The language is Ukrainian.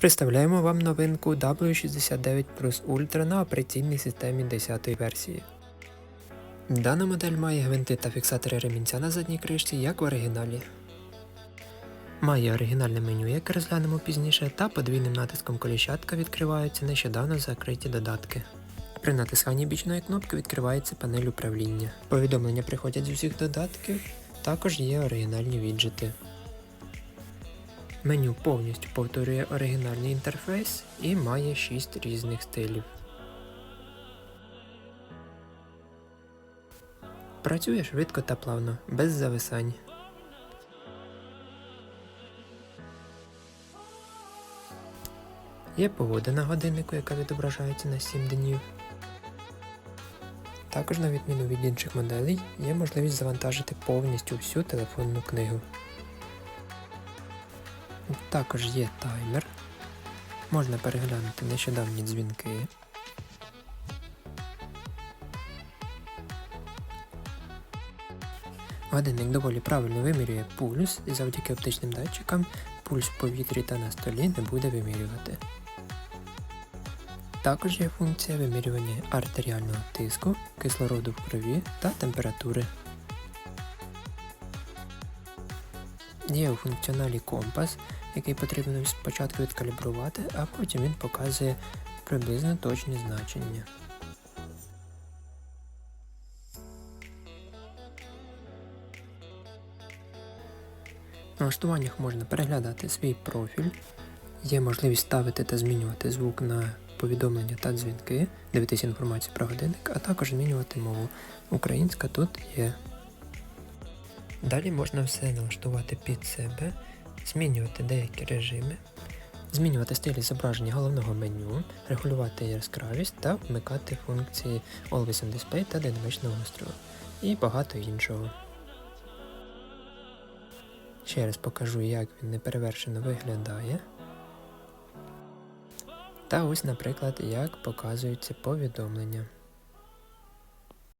Представляємо вам новинку W69 Plus Ultra на операційній системі 10 версії. Дана модель має гвинти та фіксатори ремінця на задній кришці, як в оригіналі. Має оригінальне меню, яке розглянемо пізніше, та подвійним натиском коліщатка відкриваються нещодавно закриті додатки. При натисканні бічної кнопки відкривається панель управління. Повідомлення приходять з усіх додатків, також є оригінальні віджити. Меню повністю повторює оригінальний інтерфейс і має 6 різних стилів. Працює швидко та плавно, без зависань. Є погода на годиннику, яка відображається на 7 днів. Також, на відміну від інших моделей, є можливість завантажити повністю всю телефонну книгу. Також є таймер. Можна переглянути нещодавні дзвінки. Годинник доволі правильно вимірює пульс і завдяки оптичним датчикам пульс в повітрі та на столі не буде вимірювати. Також є функція вимірювання артеріального тиску, кислороду в крові та температури. Є у функціоналі компас, який потрібно спочатку відкалібрувати, а потім він показує приблизно точні значення. Налаштуваннях можна переглядати свій профіль, є можливість ставити та змінювати звук на повідомлення та дзвінки, дивитися інформацію про годинник, а також змінювати мову. Українська тут є. Далі можна все налаштувати під себе, змінювати деякі режими, змінювати стилі зображення головного меню, регулювати яскравість та вмикати функції Always on Display та динамічного настрою і багато іншого. Ще раз покажу, як він неперевершено виглядає. Та ось, наприклад, як показуються повідомлення.